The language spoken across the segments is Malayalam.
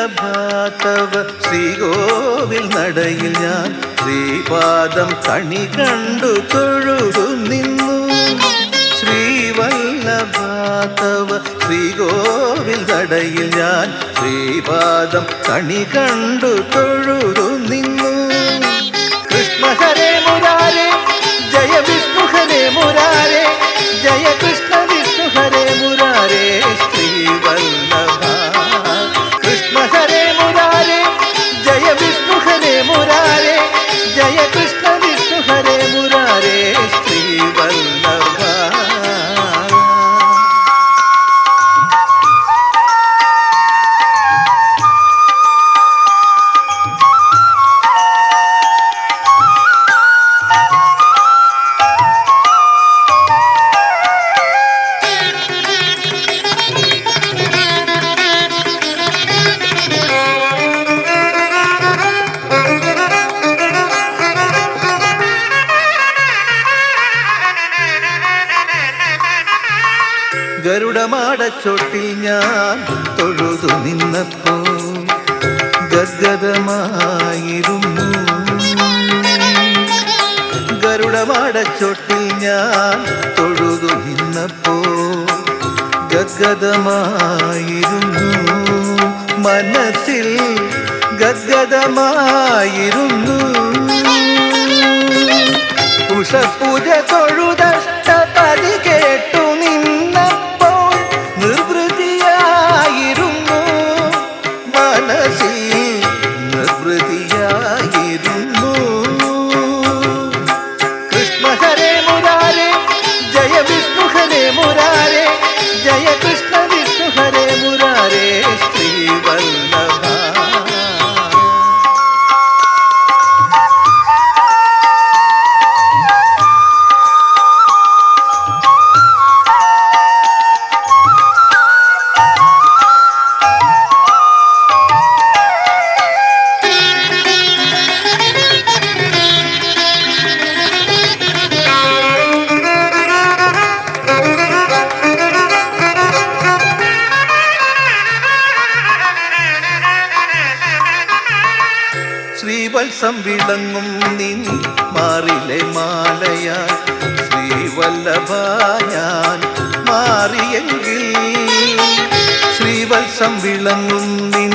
ശ്രീവല്ലഭാതവ ശ്രീകോവിൽ നടയിൽ ഞാൻ ശ്രീപാദം കണി കണ്ടു തൊഴുതു നിന്നു. ശ്രീവല്ലഭാതവ ശ്രീകോവിൽ നടയിൽ ഞാൻ ശ്രീപാദം കണി കണ്ടു തൊഴുതു നിന്നു. കൃഷ്ണ ഗരുഡമാടച്ചോട്ടിൽ ഞാൻ തൊഴുതു നിന്നപ്പോ ഗദ്ഗതമായിരുന്നു ഗരുഡമാടച്ചോട്ടിൽ ഞാൻ തൊഴുതു നിന്നപ്പോ ഗദ്ഗതമായിരുന്നു മനസ്സിൽ ഗദ്ഗതമായിരുന്നു ഉഷപൂജ തൊഴുതഷ്ടപതി മനസ്സിൽ ശ്രീവത്സം വിളങ്ങും നിൻ മാറിലെ മാലയാൽ. ശ്രീവല്ലഭ ഞാൻ മാറിയെങ്കിൽ ശ്രീവത്സം വിളങ്ങും നിൻ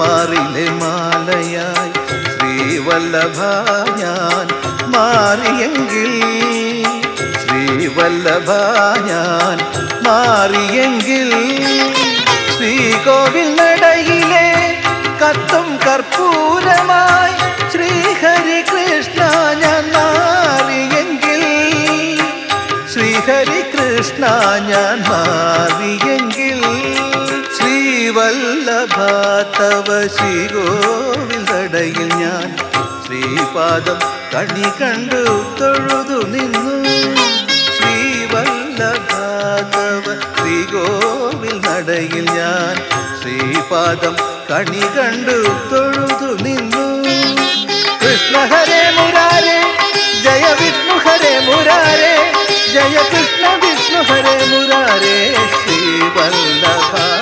മാറിലെ മാലയായി ശ്രീവല്ലഭ ഞാൻ മാറിയെങ്കിൽ ശ്രീവല്ലഭ ഞാൻ മാറിയെങ്കിൽ ശ്രീകോവിൽ നടയിലെ കത്തും കർപ്പൂരമായി ശ്രീഹരി കൃഷ്ണ ഞാൻ മാറിയെങ്കിൽ ശ്രീഹരി കൃഷ്ണ ഞാൻ മാറിയെങ്കിൽ ശ്രീവല്ലഭ തവ ശ്രീകോവിൽ തടയിൽ ഞാൻ ശ്രീപാദം കണി കണ്ടു തൊഴുതു നിന്നു. ശ്രീവല്ലഭ തവ ശ്രീകോവിൽ നടയിൽ ഞാൻ ശ്രീപാദം കണി കണ്ടു തൊഴുതു നിന്നു. कृष्ण हरे मुरारे जय विष्णु हरे मुरारे जय कृष्ण विष्णु हरे मुरारे श्री वल्लभा।